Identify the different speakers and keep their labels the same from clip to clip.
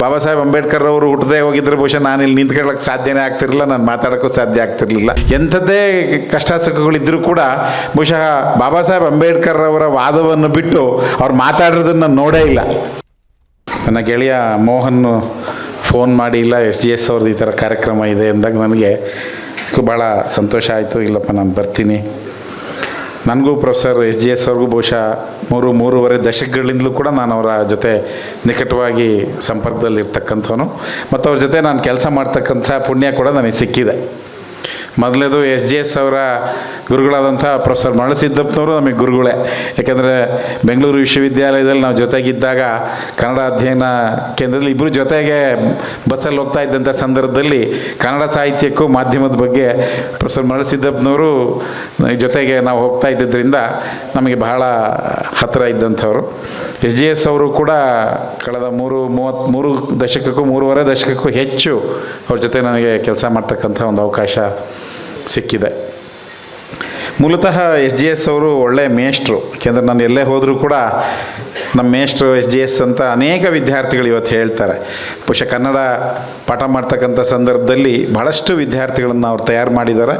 Speaker 1: ಬಾಬಾ ಸಾಹೇಬ್ ಅಂಬೇಡ್ಕರ್ ಅವರು ಹುಟ್ಟದೆ ಹೋಗಿದ್ರೆ ಬಹುಶಃ ನಾನು ಇಲ್ಲಿ ನಿಂತ್ಕೊಳ್ಳೋಕೆ ಸಾಧ್ಯನೇ ಆಗ್ತಿರಲಿಲ್ಲ, ನಾನು ಮಾತಾಡೋಕ್ಕೂ ಸಾಧ್ಯ ಆಗ್ತಿರಲಿಲ್ಲ. ಎಂಥದ್ದೇ ಕಷ್ಟ ಸುಖಗಳಿದ್ದರೂ ಕೂಡ ಬಹುಶಃ ಬಾಬಾ ಸಾಹೇಬ್ ಅಂಬೇಡ್ಕರ್ ಅವರ ವಾದವನ್ನು ಬಿಟ್ಟು ಅವ್ರು ಮಾತಾಡೋದನ್ನು ನೋಡೇ ಇಲ್ಲ. ನನ್ನ ಗೆಳೆಯ ಮೋಹನ್ ಫೋನ್ ಮಾಡಿ, ಇಲ್ಲ, ಎಸ್ ಜಿ ಎಸ್ ಅವ್ರದ್ದು ಈ ಥರ ಕಾರ್ಯಕ್ರಮ ಇದೆ ಅಂದಾಗ ನನಗೆ ಭಾಳ ಸಂತೋಷ ಆಯಿತು, ಇಲ್ಲಪ್ಪ, ನಾನು ಬರ್ತೀನಿ. ನನಗೂ ಪ್ರೊಫೆಸರ್ ಎಸ್ ಜಿ ಎಸ್ ಅವ್ರಿಗೂ ಬಹುಶಃ ಮೂರು, ಮೂರುವರೆ ದಶಕಗಳಿಂದಲೂ ಕೂಡ ನಾನು ಅವರ ಜೊತೆ ನಿಕಟವಾಗಿ ಸಂಪರ್ಕದಲ್ಲಿರ್ತಕ್ಕಂಥವನು. ಮತ್ತು ಅವ್ರ ಜೊತೆ ನಾನು ಕೆಲಸ ಮಾಡ್ತಕ್ಕಂಥ ಪುಣ್ಯ ಕೂಡ ನನಗೆ ಸಿಕ್ಕಿದೆ. ಮೊದಲೇದು ಎಸ್ ಜಿ ಎಸ್ ಅವರ ಗುರುಗಳಾದಂಥ ಪ್ರೊಫೆಸರ್ ಮರಳಸಿದ್ದಪ್ಪನವರು ನಮಗೆ ಗುರುಗಳೇ. ಯಾಕೆಂದರೆ ಬೆಂಗಳೂರು ವಿಶ್ವವಿದ್ಯಾಲಯದಲ್ಲಿ ನಾವು ಜೊತೆಗಿದ್ದಾಗ ಕನ್ನಡ ಅಧ್ಯಯನ ಕೇಂದ್ರದಲ್ಲಿ ಇಬ್ಬರು ಜೊತೆಗೆ ಬಸ್ಸಲ್ಲಿ ಹೋಗ್ತಾ ಇದ್ದಂಥ ಸಂದರ್ಭದಲ್ಲಿ ಕನ್ನಡ ಸಾಹಿತ್ಯಕ್ಕೂ ಮಾಧ್ಯಮದ ಬಗ್ಗೆ ಪ್ರೊಫೆಸರ್ ಮರಳಸಿದ್ದಪ್ಪನವರು ಜೊತೆಗೆ ನಾವು ಹೋಗ್ತಾ ಇದ್ದಿದ್ದರಿಂದ ನಮಗೆ ಬಹಳ ಹತ್ತಿರ ಇದ್ದಂಥವ್ರು. ಎಸ್ ಜಿ ಎಸ್ ಅವರು ಕೂಡ ಕಳೆದ ಮೂರು, ಮೂವತ್ತ್, ಮೂರು ದಶಕಕ್ಕೂ, ಮೂರುವರೆ ದಶಕಕ್ಕೂ ಹೆಚ್ಚು ಅವ್ರ ಜೊತೆ ನನಗೆ ಕೆಲಸ ಮಾಡ್ತಕ್ಕಂಥ ಒಂದು ಅವಕಾಶ ಸಿಕ್ಕಿದೆ. ಮೂಲತಃ ಎಸ್ ಜಿ ಎಸ್ ಅವರು ಒಳ್ಳೆಯ ಮೇಷ್ಟ್ರು. ಯಾಕೆಂದರೆ ನಾನು ಎಲ್ಲೇ ಹೋದರೂ ಕೂಡ ನಮ್ಮ ಮೇಷ್ಟ್ರು ಎಸ್ ಜಿ ಎಸ್ ಅಂತ ಅನೇಕ ವಿದ್ಯಾರ್ಥಿಗಳು ಇವತ್ತು ಹೇಳ್ತಾರೆ. ಬಹುಶಃ ಕನ್ನಡ ಪಾಠ ಮಾಡ್ತಕ್ಕಂಥ ಸಂದರ್ಭದಲ್ಲಿ ಭಾಳಷ್ಟು ವಿದ್ಯಾರ್ಥಿಗಳನ್ನು ಅವ್ರು ತಯಾರು ಮಾಡಿದ್ದಾರೆ.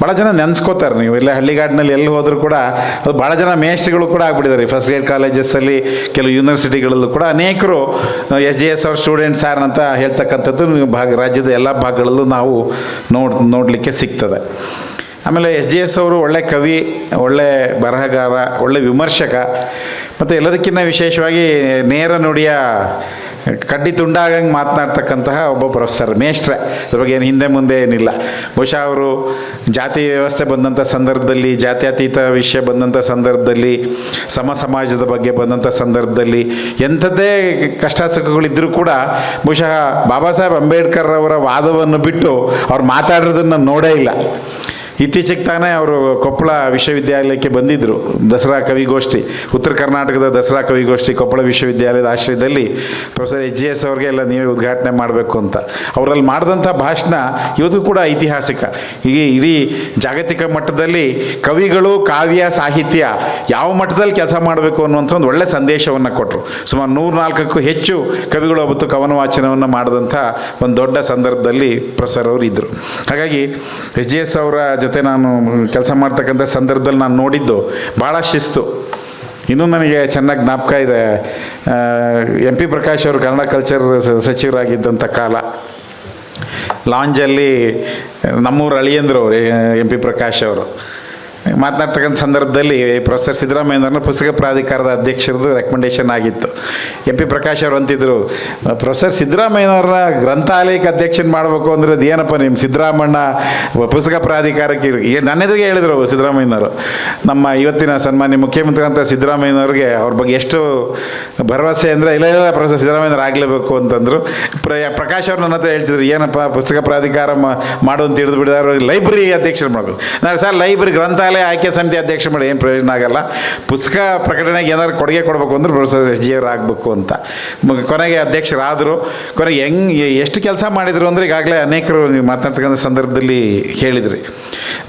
Speaker 1: ಭಾಳ ಜನ ನೆನೆಸ್ಕೋತಾರೆ ನೀವು. ಇಲ್ಲೇ ಹಳ್ಳಿಗಾಡಿನಲ್ಲಿ ಎಲ್ಲಿ ಹೋದರೂ ಕೂಡ ಅದು ಭಾಳ ಜನ ಮೇಷ್ಟ್ರುಗಳು ಕೂಡ ಆಗ್ಬಿಟ್ಟಿದ್ದಾರೆ. ಫಸ್ಟ್ ಗ್ರೇಡ್ ಕಾಲೇಜಸ್ಸಲ್ಲಿ ಕೆಲವು ಯೂನಿವರ್ಸಿಟಿಗಳಲ್ಲೂ ಕೂಡ ಅನೇಕರು ಎಸ್ ಜಿ ಎಸ್ ಅವ್ರ ಸ್ಟೂಡೆಂಟ್ಸ್ ಯಾರು ಅಂತ ಹೇಳ್ತಕ್ಕಂಥದ್ದು ಭಾಗ, ರಾಜ್ಯದ ಎಲ್ಲ ಭಾಗಗಳಲ್ಲೂ ನಾವು ನೋಡ್, ನೋಡಲಿಕ್ಕೆ ಸಿಗ್ತದೆ. ಆಮೇಲೆ ಎಸ್ ಜಿ ಎಸ್ ಅವರು ಒಳ್ಳೆ ಕವಿ, ಒಳ್ಳೆ ಬರಹಗಾರ, ಒಳ್ಳೆ ವಿಮರ್ಶಕ, ಮತ್ತು ಎಲ್ಲದಕ್ಕಿಂತ ವಿಶೇಷವಾಗಿ ನೇರ ನುಡಿಯ ಕಡ್ಡಿ ತುಂಡಾಗಂಗೆ ಮಾತನಾಡ್ತಕ್ಕಂತಹ ಒಬ್ಬ ಪ್ರೊಫೆಸರ್, ಮೇಷ್ಟ್ರ. ಅದ್ರ ಬಗ್ಗೆ ಏನು ಹಿಂದೆ ಮುಂದೆ ಏನಿಲ್ಲ. ಬಹುಶಃ ಅವರು ಜಾತಿ ವ್ಯವಸ್ಥೆ ಬಂದಂಥ ಸಂದರ್ಭದಲ್ಲಿ, ಜಾತ್ಯತೀತ ವಿಷಯ ಬಂದಂಥ ಸಂದರ್ಭದಲ್ಲಿ, ಸಮ ಸಮಾಜದ ಬಗ್ಗೆ ಬಂದಂಥ ಸಂದರ್ಭದಲ್ಲಿ ಎಂಥದ್ದೇ ಕಷ್ಟ ಸುಖಗಳಿದ್ದರೂ ಕೂಡ ಬಹುಶಃ ಬಾಬಾ ಸಾಹೇಬ್ ಅಂಬೇಡ್ಕರ್ ಅವರ ವಾದವನ್ನು ಬಿಟ್ಟು ಅವ್ರು ಮಾತಾಡೋದನ್ನು ನೋಡೇ ಇಲ್ಲ. ಇತ್ತೀಚೆಗೆ ತಾನೇ ಅವರು ಕೊಪ್ಪಳ ವಿಶ್ವವಿದ್ಯಾಲಯಕ್ಕೆ ಬಂದಿದ್ದರು ದಸರಾ ಕವಿಗೋಷ್ಠಿ. ಉತ್ತರ ಕರ್ನಾಟಕದ ದಸರಾ ಕವಿಗೋಷ್ಠಿ ಕೊಪ್ಪಳ ವಿಶ್ವವಿದ್ಯಾಲಯದ ಆಶ್ರಯದಲ್ಲಿ ಪ್ರೊಫೆಸರ್ ಎಚ್ ಜಿ ಎಸ್ ಅವ್ರಿಗೆ ಎಲ್ಲ ನೀವೇ ಉದ್ಘಾಟನೆ ಮಾಡಬೇಕು ಅಂತ. ಅವರಲ್ಲಿ ಮಾಡಿದಂಥ ಭಾಷಣ ಇವತ್ತು ಕೂಡ ಐತಿಹಾಸಿಕ. ಈಗ ಇಡೀ ಜಾಗತಿಕ ಮಟ್ಟದಲ್ಲಿ ಕವಿಗಳು ಕಾವ್ಯ ಸಾಹಿತ್ಯ ಯಾವ ಮಟ್ಟದಲ್ಲಿ ಕೆಲಸ ಮಾಡಬೇಕು ಅನ್ನುವಂಥ ಒಂದು ಒಳ್ಳೆ ಸಂದೇಶವನ್ನು ಕೊಟ್ಟರು ಸುಮಾರು ನೂರ ನಾಲ್ಕಕ್ಕೂ ಹೆಚ್ಚು ಕವಿಗಳು ಅವತ್ತು ಕವನ ವಾಚನವನ್ನು ಮಾಡಿದಂಥ ಒಂದು ದೊಡ್ಡ ಸಂದರ್ಭದಲ್ಲಿ ಪ್ರೊಫೆಸರ್ ಅವರು ಇದ್ದರು ಹಾಗಾಗಿ ಎಚ್ ಜಿ ಎಸ್ ಅವರ ಜೊತೆ ನಾನು ಕೆಲಸ ಮಾಡ್ತಕ್ಕಂಥ ಸಂದರ್ಭದಲ್ಲಿ ನಾನು ನೋಡಿದ್ದು ಭಾಳ ಶಿಸ್ತು. ಇನ್ನೂ ನನಗೆ ಚೆನ್ನಾಗಿ ಜ್ಞಾಪಕ ಇದೆ. ಎಂ ಪಿ ಪ್ರಕಾಶ್ ಅವರು ಕನ್ನಡ ಕಲ್ಚರ್ ಸಚಿವರಾಗಿದ್ದಂಥ ಕಾಲ. ಲಾಂಜಲ್ಲಿ ನಮ್ಮೂರು ಅಳಿಯಂದ್ರು ಎಂ ಪಿ ಪ್ರಕಾಶ್ ಅವರು. ಮಾತನಾಡ್ತಕ್ಕಂಥ ಸಂದರ್ಭದಲ್ಲಿ ಪ್ರೊಫೆಸರ್ ಸಿದ್ದರಾಮಯ್ಯನವ್ರನ್ನ ಪುಸ್ತಕ ಪ್ರಾಧಿಕಾರದ ಅಧ್ಯಕ್ಷರದ್ದು ರೆಕಮೆಂಡೇಶನ್ ಆಗಿತ್ತು. ಎಂ ಪಿ ಪ್ರಕಾಶ್ ಅವರು ಅಂತಿದ್ರು, ಪ್ರೊಫೆಸರ್ ಸಿದ್ದರಾಮಯ್ಯನವ್ರನ್ನ ಗ್ರಂಥಾಲಯಕ್ಕೆ ಅಧ್ಯಕ್ಷನ್ ಮಾಡಬೇಕು ಅಂದರೆ ಅದು ಏನಪ್ಪ ನಿಮ್ಮ ಸಿದ್ದರಾಮಣ್ಣ ಪುಸ್ತಕ ಪ್ರಾಧಿಕಾರಕ್ಕೆ ನನ್ನ ಎದುರಿಗೆ ಹೇಳಿದರು ಸಿದ್ದರಾಮಯ್ಯನವರು. ನಮ್ಮ ಇವತ್ತಿನ ಸನ್ಮಾನ್ಯ ಮುಖ್ಯಮಂತ್ರಿ ಅಂತ ಸಿದ್ದರಾಮಯ್ಯನವ್ರಿಗೆ ಅವ್ರ ಬಗ್ಗೆ ಎಷ್ಟು ಭರವಸೆ ಅಂದರೆ, ಇಲ್ಲ ಇಲ್ಲ, ಪ್ರೊಫೆಸರ್ ಸಿದ್ದರಾಮಯ್ಯನವ್ರು ಆಗಲೇಬೇಕು ಅಂತಂದರು. ಪ್ರ, ಪ್ರಕಾಶ್ ಅವ್ರು ನನ್ನ ಹತ್ರ ಹೇಳ್ತಿದ್ರು, ಏನಪ್ಪ ಪುಸ್ತಕ ಪ್ರಾಧಿಕಾರ ಮಾಡು ಅಂತ ಹಿಡಿದು ಬಿಡಿದಾರೆ ಲೈಬ್ರರಿ ಅಧ್ಯಕ್ಷರು ಮಾಡಬೇಕು. ನಾನು ಸರ್ ಲೈಬ್ರರಿ ಗ್ರಂಥಾಲಯ ಆಯ್ಕೆ ಸಮಿತಿ ಅಧ್ಯಕ್ಷ ಮಾಡಿ ಏನು ಪ್ರಯೋಜನ ಆಗಲ್ಲ. ಪುಸ್ತಕ ಪ್ರಕಟಣೆಗೆ ಏನಾದ್ರು ಕೊಡುಗೆ ಕೊಡಬೇಕು ಅಂದ್ರೆ ಪ್ರೊಫೆಸರ್ ಎಸ್ ಜಿ ಅವ್ರು ಆಗಬೇಕು ಅಂತ. ಕೊನೆಗೆ ಅಧ್ಯಕ್ಷರಾದರು. ಕೊನೆಗೆ ಹೆಂಗೆ ಎಷ್ಟು ಕೆಲಸ ಮಾಡಿದರು ಅಂದರೆ ಈಗಾಗಲೇ ಅನೇಕರು ನೀವು ಮಾತನಾಡ್ತಕ್ಕಂಥ ಸಂದರ್ಭದಲ್ಲಿ ಹೇಳಿದ್ರಿ.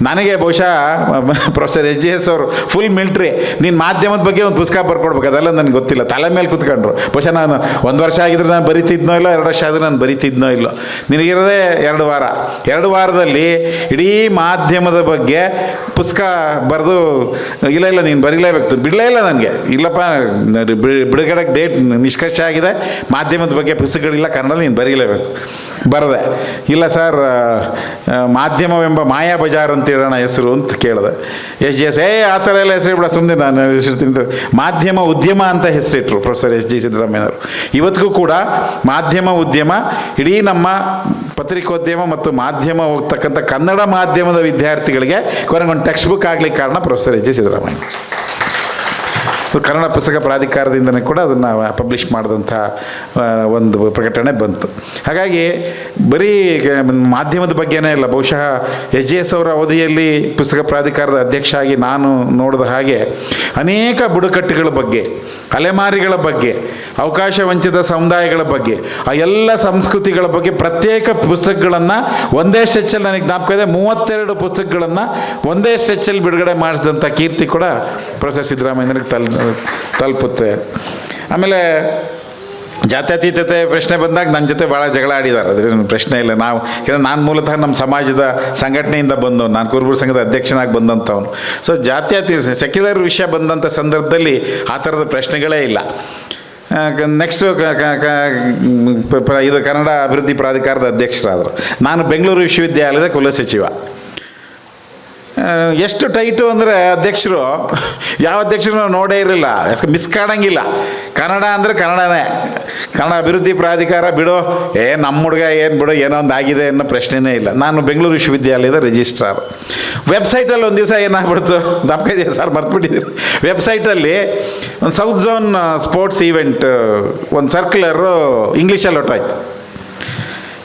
Speaker 1: ನನಗೆ ಬಹುಶಃ, ಪ್ರೊಫೆಸರ್ ಎಚ್ ಜಿ ಎಸ್ ಅವರು ಫುಲ್ ಮಿಲ್ಟ್ರಿ ನೀನು ಮಾಧ್ಯಮದ ಬಗ್ಗೆ ಒಂದು ಪುಸ್ತಕ ಬರ್ಕೊಡ್ಬೇಕು, ಅದೆಲ್ಲ ನನಗೆ ಗೊತ್ತಿಲ್ಲ. ತಲೆ ಮೇಲೆ ಕುತ್ಕೊಂಡ್ರು. ಬಹುಶಃ ನಾನು ಒಂದು ವರ್ಷ ಆಗಿದ್ರೆ ನಾನು ಬರಿತಿದ್ನೋ ಇಲ್ಲ, ಎರಡು ವರ್ಷ ಆದರೆ ನಾನು ಬರಿತಿದ್ನೋ ಇಲ್ಲೋ. ನಿನಗಿರೋದೇ ಎರಡು ವಾರ. ಎರಡು ವಾರದಲ್ಲಿ ಇಡೀ ಮಾಧ್ಯಮದ ಬಗ್ಗೆ ಪುಸ್ತಕ ಬರೆದು, ಇಲ್ಲ ಇಲ್ಲ, ನೀನು ಬರೀಲೇಬೇಕು. ಬಿಡಲೇ ಇಲ್ಲ ನನಗೆ. ಇಲ್ಲಪ್ಪ ಬಿಡುಗಡೆಗೆ ಡೇಟ್ ನಿಷ್ಕರ್ಷ ಆಗಿದೆ. ಮಾಧ್ಯಮದ ಬಗ್ಗೆ ಪುಸ್ತಕಗಳಿಲ್ಲ ಕನ್ನಡ ನೀನು ಬರೀಲೇಬೇಕು. ಬರದೆ. ಇಲ್ಲ ಸರ್ ಮಾಧ್ಯಮವೆಂಬ ಮಾಯಾ ಬಜಾರ್ ಅಂತ ಹೇಳೋಣ ಹೆಸರು ಅಂತ ಕೇಳಿದೆ. ಎಸ್ ಜಿ ಎಸ್, ಏ, ಆ ಥರ ಎಲ್ಲ ಹೆಸರು ಬಿಡ ಸುಮ್ಮನೆ ನಾನು ಹೆಸರು ಮಾಧ್ಯಮ ಉದ್ಯಮ ಅಂತ ಹೆಸರಿಟ್ರು ಪ್ರೊಫೆಸರ್ ಎಸ್ ಜಿ ಸಿದ್ದರಾಮಯ್ಯನವರು. ಇವತ್ತಿಗೂ ಕೂಡ ಮಾಧ್ಯಮ ಉದ್ಯಮ, ಇಡೀ ನಮ್ಮ ಪತ್ರಿಕೋದ್ಯಮ ಮತ್ತು ಮಾಧ್ಯಮ ಹೋಗ್ತಕ್ಕಂಥ ಕನ್ನಡ ಮಾಧ್ಯಮದ ವಿದ್ಯಾರ್ಥಿಗಳಿಗೆ ಕೊನೆಗೊಂದು ಟೆಕ್ಸ್ಟ್ ಬುಕ್ ಆಗಲಿಕ್ಕೆ ಕಾರಣ ಪ್ರೊಫೆಸರ್ ಎಸ್ ಜಿ ಸಿದ್ದರಾಮಯ್ಯ. ಅದು ಕನ್ನಡ ಪುಸ್ತಕ ಪ್ರಾಧಿಕಾರದಿಂದನೇ ಕೂಡ ಅದನ್ನು ಪಬ್ಲಿಷ್ ಮಾಡಿದಂಥ ಒಂದು ಪ್ರಕಟಣೆ ಬಂತು. ಹಾಗಾಗಿ ಬರೀ ಮಾಧ್ಯಮದ ಬಗ್ಗೆನೇ ಇಲ್ಲ, ಬಹುಶಃ ಎಸ್ ಜೆ ಎಸ್ ಅವರ ಅವಧಿಯಲ್ಲಿ ಪುಸ್ತಕ ಪ್ರಾಧಿಕಾರದ ಅಧ್ಯಕ್ಷ ಆಗಿ ನಾನು ನೋಡಿದ ಹಾಗೆ ಅನೇಕ ಬುಡಕಟ್ಟುಗಳ ಬಗ್ಗೆ, ಅಲೆಮಾರಿಗಳ ಬಗ್ಗೆ, ಅವಕಾಶ ವಂಚಿತ ಸಮುದಾಯಗಳ ಬಗ್ಗೆ, ಆ ಎಲ್ಲ ಸಂಸ್ಕೃತಿಗಳ ಬಗ್ಗೆ ಪ್ರತ್ಯೇಕ ಪುಸ್ತಕಗಳನ್ನು ಒಂದೇ ಸ್ಟ್ರೆಚ್ಚಲ್ಲಿ ನನಗೆ ಜ್ಞಾಪಕ ಇದೆ, ಮೂವತ್ತೆರಡು ಪುಸ್ತಕಗಳನ್ನು ಒಂದೇ ಸ್ಟ್ರೆಚ್ಚಲ್ಲಿ ಬಿಡುಗಡೆ ಮಾಡಿಸಿದಂಥ ಕೀರ್ತಿ ಕೂಡ ಪ್ರೊಫೆಸರ್ ಸಿದ್ದರಾಮಯ್ಯನಿಗೆ ತಲ್ ತಲುಪುತ್ತೆ. ಆಮೇಲೆ ಜಾತ್ಯತೀತತೆ ಪ್ರಶ್ನೆ ಬಂದಾಗ ನನ್ನ ಜೊತೆ ಭಾಳ ಜಗಳ ಆಡಿದ್ದಾರೆ ಅದ್ರ ಪ್ರಶ್ನೆ ಇಲ್ಲ. ನಾವು ಯಾಕಂದರೆ ನಾನು ಮೂಲತಃ ನಮ್ಮ ಸಮಾಜದ ಸಂಘಟನೆಯಿಂದ ಬಂದವನು. ನಾನು ಕುರುಬುರ ಸಂಘದ ಅಧ್ಯಕ್ಷನಾಗಿ ಬಂದಂಥವನು. ಸೊ ಜಾತ್ಯತೀತ ಸೆಕ್ಯುಲರ್ ವಿಷಯ ಬಂದಂಥ ಸಂದರ್ಭದಲ್ಲಿ ಆ ಥರದ ಪ್ರಶ್ನೆಗಳೇ ಇಲ್ಲ. ನೆಕ್ಸ್ಟು ಇದು ಕನ್ನಡ ಅಭಿವೃದ್ಧಿ ಪ್ರಾಧಿಕಾರದ ಅಧ್ಯಕ್ಷರಾದರು. ನಾನು ಬೆಂಗಳೂರು ವಿಶ್ವವಿದ್ಯಾಲಯದ ಕುಲಸಚಿವ. ಎಷ್ಟು ಟೈಟು ಅಂದರೆ ಅಧ್ಯಕ್ಷರು, ಯಾವ ಅಧ್ಯಕ್ಷರು ನಾವು ನೋಡೇ ಇರಲಿಲ್ಲ. ಮಿಸ್ ಕಾಣಂಗಿಲ್ಲ. ಕನ್ನಡ ಅಂದರೆ ಕನ್ನಡನೇ. ಕನ್ನಡ ಅಭಿವೃದ್ಧಿ ಪ್ರಾಧಿಕಾರ ಬಿಡೋ, ಏ ನಮ್ಮ ಹುಡುಗ ಏನು ಬಿಡೋ, ಏನೋ ಒಂದು ಆಗಿದೆ ಅನ್ನೋ ಪ್ರಶ್ನೆನೇ ಇಲ್ಲ. ನಾನು ಬೆಂಗಳೂರು ವಿಶ್ವವಿದ್ಯಾಲಯದ ರಿಜಿಸ್ಟ್ರಾರ್ ವೆಬ್ಸೈಟಲ್ಲಿ ಒಂದು ದಿವಸ ಏನಾಗ್ಬಿಡ್ತು? ದಪ್ಪಿದೆ ಸರ್? ಮರ್ತ್ಬಿಟ್ಟಿದ್ದೀರಿ ವೆಬ್ಸೈಟಲ್ಲಿ ಒಂದು ಸೌತ್ ಝೋನ್ ಸ್ಪೋರ್ಟ್ಸ್ ಈವೆಂಟ್ ಒಂದು ಸರ್ಕ್ಯುಲರು ಇಂಗ್ಲೀಷಲ್ಲಿ ಹೊಟ್ಟೋಯ್ತು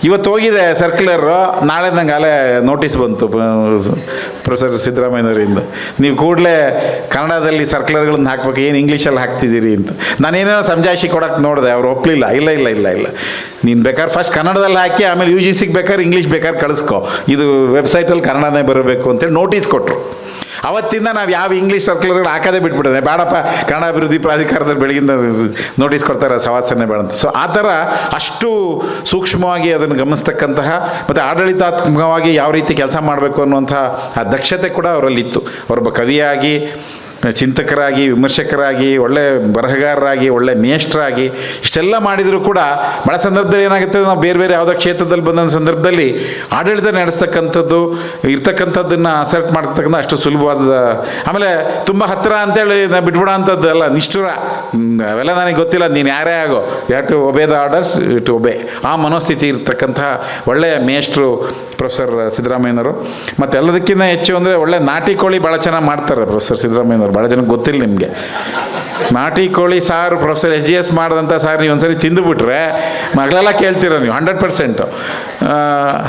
Speaker 1: ಇವತ್ತು ಹೋಗಿದೆ ಸರ್ಕ್ಯುಲರು. ನಾಳೆ ನಂಗೆ ಅಲ್ಲೇ ನೋಟಿಸ್ ಬಂತು ಪ್ರೊಫೆಸರ್ ಸಿದ್ದರಾಮಯ್ಯನವರಿಂದ. ನೀವು ಕೂಡಲೇ ಕನ್ನಡದಲ್ಲಿ ಸರ್ಕ್ಯುಲರ್ಗಳನ್ನ ಹಾಕ್ಬೇಕು, ಏನು ಇಂಗ್ಲೀಷಲ್ಲಿ ಹಾಕ್ತಿದ್ದೀರಿ ಅಂತ. ನಾನೇನೋ ಸಂಜಾಯಿಸಿ ಕೊಡೋಕೆ ನೋಡಿದೆ, ಅವ್ರು ಒಪ್ಪಲಿಲ್ಲ ಇಲ್ಲ ಇಲ್ಲ ಇಲ್ಲ ಇಲ್ಲ. ನೀನು ಬೇಕಾದ್ರೆ ಫಸ್ಟ್ ಕನ್ನಡದಲ್ಲಿ ಹಾಕಿ, ಆಮೇಲೆ ಯು ಜಿ ಸಿಗೆ ಬೇಕಾದ್ರೆ ಇಂಗ್ಲೀಷ್ ಬೇಕಾದ್ರೆ ಕಳಿಸ್ಕೊ. ಇದು ವೆಬ್ಸೈಟಲ್ಲಿ ಕನ್ನಡನೇ ಬರಬೇಕು ಅಂತೇಳಿ ನೋಟಿಸ್ ಕೊಟ್ಟರು ಅವತ್ತಿಂದ ನಾವು ಯಾವ ಇಂಗ್ಲೀಷ್ ಸರ್ಕ್ಯುಲರ್ಗಳು ಹಾಕೋದೇ ಬಿಟ್ಬಿಟ್ಟಿದೆ ಬೇಡಪ್ಪ ಕನ್ನಡ ಅಭಿವೃದ್ಧಿ ಪ್ರಾಧಿಕಾರದಲ್ಲಿ ಬೆಳಗಿಂದ ನೋಟಿಸ್ ಕೊಡ್ತಾರೆ, ಸವಾಸನೆ ಬೇಡ ಅಂತ. ಸೊ ಆ ಥರ ಅಷ್ಟು ಸೂಕ್ಷ್ಮವಾಗಿ ಅದನ್ನು ಗಮನಿಸ್ತಕ್ಕಂತಹ ಮತ್ತು ಆಡಳಿತಾತ್ಮಕವಾಗಿ ಯಾವ ರೀತಿ ಕೆಲಸ ಮಾಡಬೇಕು ಅನ್ನುವಂಥ ಆ ದಕ್ಷತೆ ಕೂಡ ಅವರಲ್ಲಿತ್ತು. ಅವರೊಬ್ಬ ಕವಿಯಾಗಿ ಚಿಂತಕರಾಗಿ, ವಿಮರ್ಶಕರಾಗಿ, ಒಳ್ಳೆ ಬರಹಗಾರರಾಗಿ, ಒಳ್ಳೆ ಮೇಷ್ಟ್ರಾಗಿ ಇಷ್ಟೆಲ್ಲ ಮಾಡಿದರೂ ಕೂಡ ಭಾಳ ಸಂದರ್ಭದಲ್ಲಿ ಏನಾಗುತ್ತೆ ನಾವು ಬೇರೆ ಬೇರೆ ಯಾವುದೋ ಕ್ಷೇತ್ರದಲ್ಲಿ ಬಂದ ಸಂದರ್ಭದಲ್ಲಿ ಆಡಳಿತ ನಡೆಸ್ತಕ್ಕಂಥದ್ದು, ಇರ್ತಕ್ಕಂಥದ್ದನ್ನು ಅಸರ್ಟ್ ಮಾಡ್ತಕ್ಕಂಥ ಅಷ್ಟು ಸುಲಭವಾದ, ಆಮೇಲೆ ತುಂಬ ಹತ್ತಿರ ಅಂತೇಳಿ ನಾ ಬಿಟ್ಬಿಡೋ ಅಂಥದ್ದು ಅಲ್ಲ, ನಿಷ್ಠುರ. ಅವೆಲ್ಲ ನನಗೆ ಗೊತ್ತಿಲ್ಲ, ನೀನು ಯಾರೇ ಆಗೋ. Yeah to obey the orders to obey ಆ ಮನೋಸ್ಥಿತಿ ಇರ್ತಕ್ಕಂಥ ಒಳ್ಳೆಯ ಮೇಷ್ಟ್ರು ಪ್ರೊಫೆಸರ್ ಸಿದ್ದರಾಮಯ್ಯನವರು. ಮತ್ತು ಎಲ್ಲದಕ್ಕಿಂತ ಹೆಚ್ಚು ಅಂದರೆ ಒಳ್ಳೆ ನಾಟಿ ಕೋಳಿ ಭಾಳ ಚೆನ್ನಾಗಿ ಮಾಡ್ತಾರೆ ಪ್ರೊಫೆಸರ್ ಸಿದ್ದರಾಮಯ್ಯನವರು. ಭಾಳ ಜನಕ್ಕೆ ಗೊತ್ತಿಲ್ಲ ನಿಮಗೆ. ನಾಟಿ ಕೋಳಿ, ಸಾರು ಪ್ರೊಫೆಸರ್ ಎಚ್ ಜಿ ಎಸ್ ಮಾಡಿದಂಥ ಸಾರು ನೀವು ಒಂದ್ಸರಿ ತಿಂದುಬಿಟ್ರೆ ಮಗಳೆಲ್ಲ ಕೇಳ್ತೀರ ನೀವು ಹಂಡ್ರೆಡ್ ಪರ್ಸೆಂಟು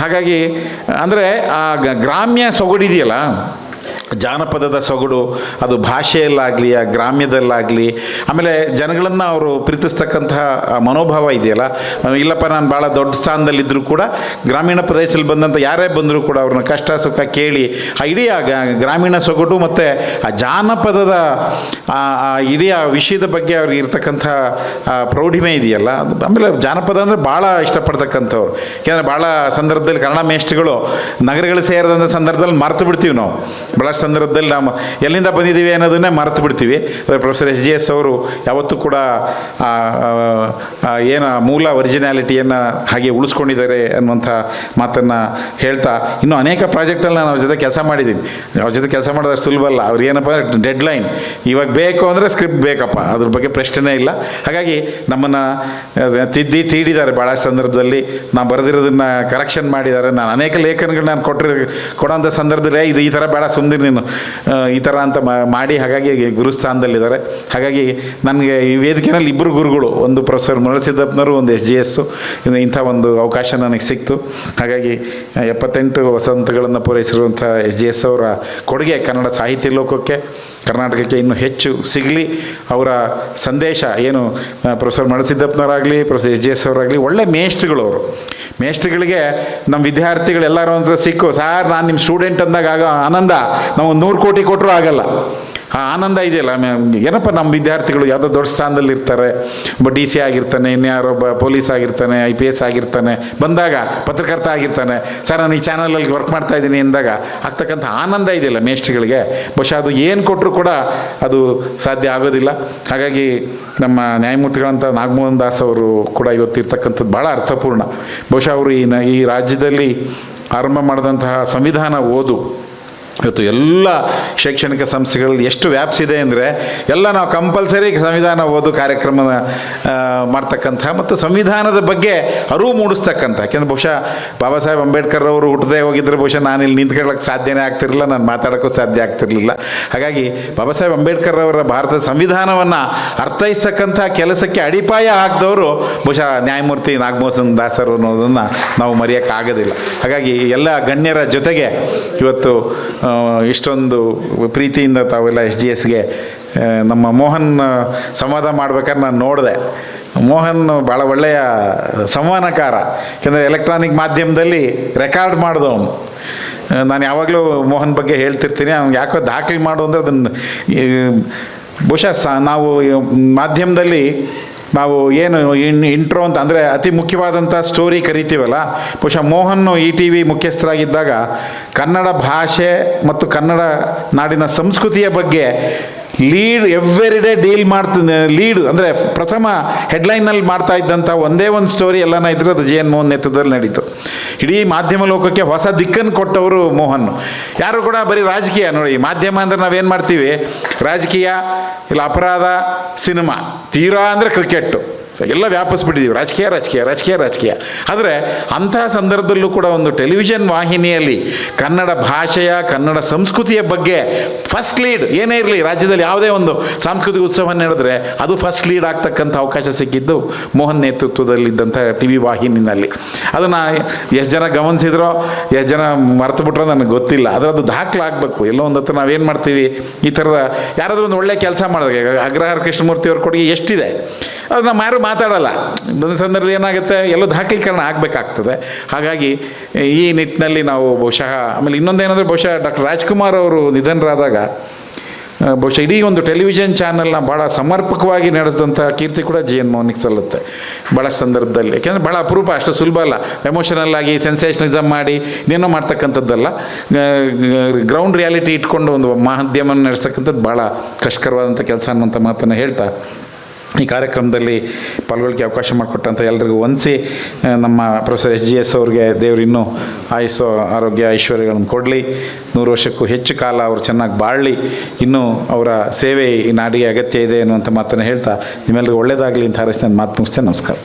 Speaker 1: ಹಾಗಾಗಿ, ಅಂದರೆ ಆ ಗ್ರಾಮ್ಯ ಸೊಗಡಿದೆಯಲ್ಲ ಜಾನಪದದ ಸೊಗಡು, ಅದು ಭಾಷೆಯಲ್ಲಾಗಲಿ, ಆ ಗ್ರಾಮ್ಯದಲ್ಲಾಗಲಿ, ಆಮೇಲೆ ಜನಗಳನ್ನು ಅವರು ಪ್ರೀತಿಸ್ತಕ್ಕಂತಹ ಮನೋಭಾವ ಇದೆಯಲ್ಲ ಇಲ್ಲಪ್ಪ, ನಾನು ಭಾಳ ದೊಡ್ಡ ಸ್ಥಾನದಲ್ಲಿದ್ದರೂ ಕೂಡ ಗ್ರಾಮೀಣ ಪ್ರದೇಶದಲ್ಲಿ ಬಂದಂಥ ಯಾರೇ ಬಂದರೂ ಕೂಡ ಅವ್ರನ್ನ ಕಷ್ಟ, ಸುಖ ಕೇಳಿ, ಆ ಇಡೀ ಗ್ರಾಮೀಣ ಸೊಗಡು ಮತ್ತು ಆ ಜಾನಪದದ ಇಡೀ ಆ ವಿಷಯದ ಬಗ್ಗೆ ಅವ್ರಿಗೆ ಇರ್ತಕ್ಕಂಥ ಪ್ರೌಢಿಮೆ ಇದೆಯಲ್ಲ, ಆಮೇಲೆ ಜಾನಪದ ಅಂದರೆ ಭಾಳ ಇಷ್ಟಪಡ್ತಕ್ಕಂಥವ್ರು. ಯಾಕಂದರೆ ಭಾಳ ಸಂದರ್ಭದಲ್ಲಿ ಕನ್ನಡ ಮೇಷ್ಟ್ರುಗಳು ನಗರಗಳು ಸೇರಿದಂಥ ಸಂದರ್ಭದಲ್ಲಿ ಮರೆತು ಬಿಡ್ತೀವಿ ನಾವು. ಭಾಳಷ್ಟು ಸಂದರ್ಭದಲ್ಲಿ ನಾವು ಎಲ್ಲಿಂದ ಬಂದಿದ್ದೀವಿ ಅನ್ನೋದನ್ನೇ ಮರೆತು ಬಿಡ್ತೀವಿ. ಅಂದರೆ ಪ್ರೊಫೆಸರ್ ಎಸ್ ಜಿ ಎಸ್ ಅವರು ಯಾವತ್ತೂ ಕೂಡ ಏನು ಮೂಲ ಒರಿಜಿನಾಲಿಟಿಯನ್ನು ಹಾಗೆ ಉಳಿಸ್ಕೊಂಡಿದ್ದಾರೆ ಅನ್ನುವಂಥ ಮಾತನ್ನು ಹೇಳ್ತಾ ಇನ್ನೂ ಅನೇಕ ಪ್ರಾಜೆಕ್ಟಲ್ಲಿ ನಾನು ಅವ್ರ ಜೊತೆ ಕೆಲಸ ಮಾಡಿದ್ದೀನಿ. ಅವ್ರ ಜೊತೆ ಕೆಲಸ ಮಾಡೋದು ಸುಲಭ ಅಲ್ಲ. ಅವ್ರು ಏನಪ್ಪ ಅಂದರೆ ಡೆಡ್ ಲೈನ್ ಇವಾಗ ಬೇಕು ಅಂದರೆ ಸ್ಕ್ರಿಪ್ಟ್ ಬೇಕಪ್ಪ. ಅದ್ರ ಬಗ್ಗೆ ಪ್ರಶ್ನೆ ಇಲ್ಲ. ಹಾಗಾಗಿ ನಮ್ಮನ್ನು ತಿದ್ದಿ ತೀಡಿದ್ದಾರೆ. ಭಾಳ ಸಂದರ್ಭದಲ್ಲಿ ನಾವು ಬರೆದಿರೋದನ್ನ ಕರೆಕ್ಷನ್ ಮಾಡಿದ್ದಾರೆ. ನಾನು ಅನೇಕ ಲೇಖನಗಳು ನಾನು ಕೊಟ್ಟಿರೋ ಕೊಡೋಂಥ ಸಂದರ್ಭದಲ್ಲಿ ಇದು ಈ ಥರ ಬೇಡ ಸುಮ್ಮನೆ ನೀನು ಈ ಥರ ಅಂತ ಮಾಡಿ ಹಾಗಾಗಿ ಗುರುಸ್ಥಾನದಲ್ಲಿದ್ದಾರೆ. ಹಾಗಾಗಿ ನನಗೆ ಈ ವೇದಿಕೆಯಲ್ಲಿ ಇಬ್ಬರು ಗುರುಗಳು, ಒಂದು ಪ್ರೊಫೆಸರ್ ಮುರಳಸಿದ್ದಪ್ಪನವರು, ಒಂದು ಎಸ್ ಜಿ ಎಸ್ಸು ಇಂಥ ಒಂದು ಅವಕಾಶ ನನಗೆ ಸಿಕ್ತು. ಹಾಗಾಗಿ ಎಪ್ಪತ್ತೆಂಟು ವಸಂತಗಳನ್ನು ಪೂರೈಸಿರುವಂಥ ಎಸ್ ಜಿ ಎಸ್ ಅವರ ಕೊಡುಗೆ ಕನ್ನಡ ಸಾಹಿತ್ಯ ಲೋಕಕ್ಕೆ. ಕರ್ನಾಟಕಕ್ಕೆ ಇನ್ನೂ ಹೆಚ್ಚು ಸಿಗಲಿ. ಅವರ ಸಂದೇಶ ಏನು ಪ್ರೊಫೆಸರ್ ಮಣಸಿದ್ದಪ್ಪನವರಾಗಲಿ ಪ್ರೊಫೆಸರ್ ಎಸ್ ಜಿ ಎಸ್ ಅವರಾಗಲಿ, ಒಳ್ಳೆ ಮೇಷ್ಟ್ರುಗಳು ಅವರು ಮೇಷ್ಟ್ರುಗಳಿಗೆ ನಮ್ಮ ವಿದ್ಯಾರ್ಥಿಗಳೆಲ್ಲರೂ ಅಂತ ಸಿಕ್ಕು. ಸಾರ್, ನಾನು ನಿಮ್ಮ ಸ್ಟೂಡೆಂಟ್ ಅಂದಾಗ ಆಗೋ ಆನಂದ. ನಾವು ನೂರು ಕೋಟಿ ಕೊಟ್ಟರು ಆಗಲ್ಲ. ಆ ಆನಂದ ಇದೆಯಲ್ಲ ಏನಪ್ಪ ನಮ್ಮ ವಿದ್ಯಾರ್ಥಿಗಳು ಯಾವುದೋ ದೊಡ್ಡ ಸ್ಥಾನದಲ್ಲಿ ಇರ್ತಾರೆ, ಒಬ್ಬ ಡಿ ಸಿ ಆಗಿರ್ತಾನೆ ಇನ್ಯಾರೊಬ್ಬ ಪೊಲೀಸ್ ಆಗಿರ್ತಾನೆ, ಐ ಪಿ ಎಸ್ ಆಗಿರ್ತಾನೆ, ಬಂದಾಗ ಪತ್ರಕರ್ತ ಆಗಿರ್ತಾನೆ, ಸರ್, ನಾನು ಈ ಚಾನಲಲ್ಲಿ ವರ್ಕ್ ಮಾಡ್ತಾ ಇದ್ದೀನಿ ಎಂದಾಗ ಆಗ್ತಕ್ಕಂಥ ಆನಂದ ಇದೆಯಲ್ಲ ಮೇಷ್ಟ್ರುಗಳಿಗೆ ಬಹುಶಃ ಅದು ಏನು ಕೊಟ್ಟರು ಕೂಡ ಅದು ಸಾಧ್ಯ ಆಗೋದಿಲ್ಲ. ಹಾಗಾಗಿ ನಮ್ಮ ನ್ಯಾಯಮೂರ್ತಿಗಳಂಥ ನಾಗಮೋಹನ್ ದಾಸ್ ಅವರು ಕೂಡ ಇವತ್ತು ಇರ್ತಕ್ಕಂಥದ್ದು ಭಾಳ ಅರ್ಥಪೂರ್ಣ. ಬಹುಶಃ ಅವರು ಈ ಈ ರಾಜ್ಯದಲ್ಲಿ ಆರಂಭ ಮಾಡಿದಂತಹ ಸಂವಿಧಾನ ಓದು ಇವತ್ತು ಎಲ್ಲ ಶೈಕ್ಷಣಿಕ ಸಂಸ್ಥೆಗಳಲ್ಲಿ ಎಷ್ಟು ವ್ಯಾಪ್ಸಿದೆ ಅಂದರೆ ಎಲ್ಲ ನಾವು ಕಂಪಲ್ಸರಿ ಸಂವಿಧಾನ ಓದು ಕಾರ್ಯಕ್ರಮ ಮಾಡ್ತಕ್ಕಂಥ ಮತ್ತು ಸಂವಿಧಾನದ ಬಗ್ಗೆ ಅರಿವು ಮೂಡಿಸ್ತಕ್ಕಂಥ. ಯಾಕೆಂದ್ರೆ ಬಹುಶಃ ಬಾಬಾ ಸಾಹೇಬ್ ಅಂಬೇಡ್ಕರ್ ಅವರು ಹುಟ್ಟದೇ ಹೋಗಿದ್ದರೆ ಬಹುಶಃ ನಾನು ಇಲ್ಲಿ ನಿಂತ್ಕೊಳ್ಳೋಕ್ಕೆ ಸಾಧ್ಯನೇ ಆಗ್ತಿರಲಿಲ್ಲ, ನಾನು ಮಾತಾಡೋಕ್ಕೂ ಸಾಧ್ಯ ಆಗ್ತಿರಲಿಲ್ಲ. ಹಾಗಾಗಿ ಬಾಬಾ ಸಾಹೇಬ್ ಅಂಬೇಡ್ಕರ್ ಅವರ ಭಾರತದ ಸಂವಿಧಾನವನ್ನು ಅರ್ಥೈಸ್ತಕ್ಕಂಥ ಕೆಲಸಕ್ಕೆ ಅಡಿಪಾಯ ಹಾಕಿದವರು ಬಹುಶಃ ನ್ಯಾಯಮೂರ್ತಿ ನಾಗಮೋಹನ್ ದಾಸರು ಅನ್ನೋದನ್ನು ನಾವು ಮರೆಯೋಕ್ಕಾಗೋದಿಲ್ಲ. ಹಾಗಾಗಿ ಎಲ್ಲ ಗಣ್ಯರ ಜೊತೆಗೆ ಇವತ್ತು ಇಷ್ಟೊಂದು ಪ್ರೀತಿಯಿಂದ ತಾವೆಲ್ಲ ಎಸ್ ಜಿ ಎಸ್ಗೆ ನಮ್ಮ ಮೋಹನ್ ಸಂವಾದ ಮಾಡ್ಬೇಕಾದ್ರೆ ನಾನು ನೋಡಿದೆ. ಮೋಹನ್ ಭಾಳ ಒಳ್ಳೆಯ ಸಂವಹನಕಾರ. ಯಾಕೆಂದರೆ ಎಲೆಕ್ಟ್ರಾನಿಕ್ ಮಾಧ್ಯಮದಲ್ಲಿ ರೆಕಾರ್ಡ್ ಮಾಡಿದವನು. ನಾನು ಯಾವಾಗಲೂ ಮೋಹನ್ ಬಗ್ಗೆ ಹೇಳ್ತಿರ್ತೀನಿ. ಅವ್ನು ಯಾಕೋ ದಾಖಲೆ ಮಾಡು ಅಂದರೆ ಅದನ್ನು ಬಹುಶಃ ಸ, ನಾವು ಮಾಧ್ಯಮದಲ್ಲಿ ನಾವು ಏನು ಇನ್ ಇಂಟ್ರೋ ಅಂತ ಅಂದರೆ ಅತಿ ಮುಖ್ಯವಾದಂಥ ಸ್ಟೋರಿ ಕರಿತೀವಲ್ಲ? ಬಹುಶಃ ಮೋಹನ್ ಇ ಟಿ ವಿ ಮುಖ್ಯಸ್ಥರಾಗಿದ್ದಾಗ ಕನ್ನಡ ಭಾಷೆ ಮತ್ತು ಕನ್ನಡ ನಾಡಿನ ಸಂಸ್ಕೃತಿಯ ಬಗ್ಗೆ ಲೀಡ್ ಎವ್ರಿ ಡೇ ಡೀಲ್ ಮಾಡ್ತ ಲೀಡ್ ಅಂದರೆ ಪ್ರಥಮ ಹೆಡ್ಲೈನಲ್ಲಿ ಮಾಡ್ತಾ ಇದ್ದಂಥ ಒಂದೇ ಒಂದು ಸ್ಟೋರಿ ಎಲ್ಲನ ಇದ್ರೆ ಅದು ಜೆ ಎನ್ ಮೋಹನ್ ನೇತೃತ್ವದಲ್ಲಿ ನಡೀತು. ಇಡೀ ಮಾಧ್ಯಮ ಲೋಕಕ್ಕೆ ಹೊಸ ದಿಕ್ಕನ್ನು ಕೊಟ್ಟವರು ಮೋಹನ್. ಯಾರು ಕೂಡ ಬರೀ ರಾಜಕೀಯ ನೋಡಿ ಮಾಧ್ಯಮ ಅಂದರೆ ನಾವೇನು ಮಾಡ್ತೀವಿ? ರಾಜಕೀಯ ಇಲ್ಲ ಅಪರಾಧ, ಸಿನಿಮಾ, ತೀರಾ ಅಂದರೆ ಕ್ರಿಕೆಟ್ಟು ಸೊ ಎಲ್ಲ ವ್ಯಾಪಿಸ್ಬಿಟ್ಟಿದ್ದೀವಿ ರಾಜಕೀಯ ರಾಜಕೀಯ ರಾಜಕೀಯ ರಾಜಕೀಯ. ಆದರೆ ಅಂತಹ ಸಂದರ್ಭದಲ್ಲೂ ಕೂಡ ಒಂದು ಟೆಲಿವಿಷನ್ ವಾಹಿನಿಯಲ್ಲಿ ಕನ್ನಡ ಭಾಷೆಯ, ಕನ್ನಡ ಸಂಸ್ಕೃತಿಯ ಬಗ್ಗೆ ಫಸ್ಟ್ ಲೀಡ್ ಏನೇ ಇರಲಿ, ರಾಜ್ಯದಲ್ಲಿ ಯಾವುದೇ ಒಂದು ಸಾಂಸ್ಕೃತಿಕ ಉತ್ಸವ ನಡೆದ್ರೆ ಅದು ಫಸ್ಟ್ ಲೀಡ್ ಆಗ್ತಕ್ಕಂಥ ಅವಕಾಶ ಸಿಕ್ಕಿದ್ದು ಮೋಹನ್ ನೇತೃತ್ವದಲ್ಲಿದ್ದಂಥ ಟಿ ವಿ ವಾಹಿನಿನಲ್ಲಿ. ಅದನ್ನು ಎಷ್ಟು ಜನ ಗಮನಿಸಿದ್ರೋ, ಎಷ್ಟು ಜನ ಮರೆತು ಬಿಟ್ರೋ ನನಗೆ ಗೊತ್ತಿಲ್ಲ. ಅದರದ್ದು ದಾಖಲಾಗಬೇಕು ಎಲ್ಲೋ ಒಂದು ಹತ್ರ ನಾವೇನು ಮಾಡ್ತೀವಿ? ಈ ಥರದ ಯಾರಾದರೂ ಒಂದು ಒಳ್ಳೆಯ ಕೆಲಸ ಮಾಡಿದಾಗ ಅಗ್ರಹಾರ ಕೃಷ್ಣಮೂರ್ತಿ ಅವ್ರ ಕೊಡುಗೆ ಎಷ್ಟಿದೆ? ಅದು ನಮ್ಮ ಯಾರು ಮಾತಾಡಲ್ಲ. ಬಂದ ಸಂದರ್ಭದಲ್ಲಿ ಏನಾಗುತ್ತೆ? ಎಲ್ಲೋ ದಾಖಲೀಕರಣ ಆಗಬೇಕಾಗ್ತದೆ. ಹಾಗಾಗಿ ಈ ನಿಟ್ಟಿನಲ್ಲಿ ನಾವು ಬಹುಶಃ, ಆಮೇಲೆ ಇನ್ನೊಂದೇನೆಂದರೆ ಬಹುಶಃ ಡಾಕ್ಟರ್ ರಾಜ್ಕುಮಾರ್ ಅವರು ನಿಧನರಾದಾಗ ಬಹುಶಃ ಇಡೀ ಒಂದು ಟೆಲಿವಿಷನ್ ಚಾನಲ್ನ ಭಾಳ ಸಮರ್ಪಕವಾಗಿ ನಡೆಸಿದಂಥ ಕೀರ್ತಿ ಕೂಡ ಜಿ ಎನ್ ಮೋಹನಿಗೆ ಸಲ್ಲುತ್ತೆ. ಭಾಳ ಸಂದರ್ಭದಲ್ಲಿ. ಯಾಕೆಂದರೆ ಭಾಳ ಅಪರೂಪ, ಅಷ್ಟು ಸುಲಭ ಅಲ್ಲ. ಎಮೋಷನಲ್ ಆಗಿ ಸೆನ್ಸೇಷನಿಸಮ್ ಮಾಡಿ, ಇನ್ನೇನೋ ಮಾಡ್ತಕ್ಕಂಥದ್ದಲ್ಲ. ಗ್ರೌಂಡ್ ರಿಯಾಲಿಟಿ ಇಟ್ಕೊಂಡು ಒಂದು ಮಾಧ್ಯಮ ನಡೆಸ್ತಕ್ಕಂಥದ್ದು ಭಾಳ ಕಷ್ಟಕರವಾದಂಥ ಕೆಲಸ ಅನ್ನೋಂಥ ಮಾತನ್ನು ಹೇಳ್ತಾ ಈ ಕಾರ್ಯಕ್ರಮದಲ್ಲಿ ಪಾಲ್ಗೊಳ್ಳಿಕ್ಕೆ ಅವಕಾಶ ಮಾಡಿಕೊಟ್ಟಂಥ ಎಲ್ರಿಗೂ ವಂದಿಸಿ ನಮ್ಮ ಪ್ರೊಫೆಸರ್ ಎಸ್ ಜಿ ಎಸ್ ಅವ್ರಿಗೆ ದೇವರು ಇನ್ನೂ ಆಯುಸ್ಸು, ಆರೋಗ್ಯ, ಐಶ್ವರ್ಯಗಳನ್ನು ಕೊಡಲಿ. ನೂರು ವರ್ಷಕ್ಕೂ ಹೆಚ್ಚು ಕಾಲ ಅವರು ಚೆನ್ನಾಗಿ ಬಾಳಲಿ. ಇನ್ನೂ ಅವರ ಸೇವೆ ಈ ನಾಡಿಗೆ ಅಗತ್ಯ ಇದೆ ಅನ್ನುವಂಥ ಮಾತನ್ನು ಹೇಳ್ತಾ ನಿಮ್ಮೆಲ್ಲರಿಗೂ ಒಳ್ಳೆಯದಾಗಲಿ ಅಂತ ಹಾರೈಸಿ ನಾನು ಮಾತು ಮುಗಿಸ್ತೇನೆ. ನಮಸ್ಕಾರ.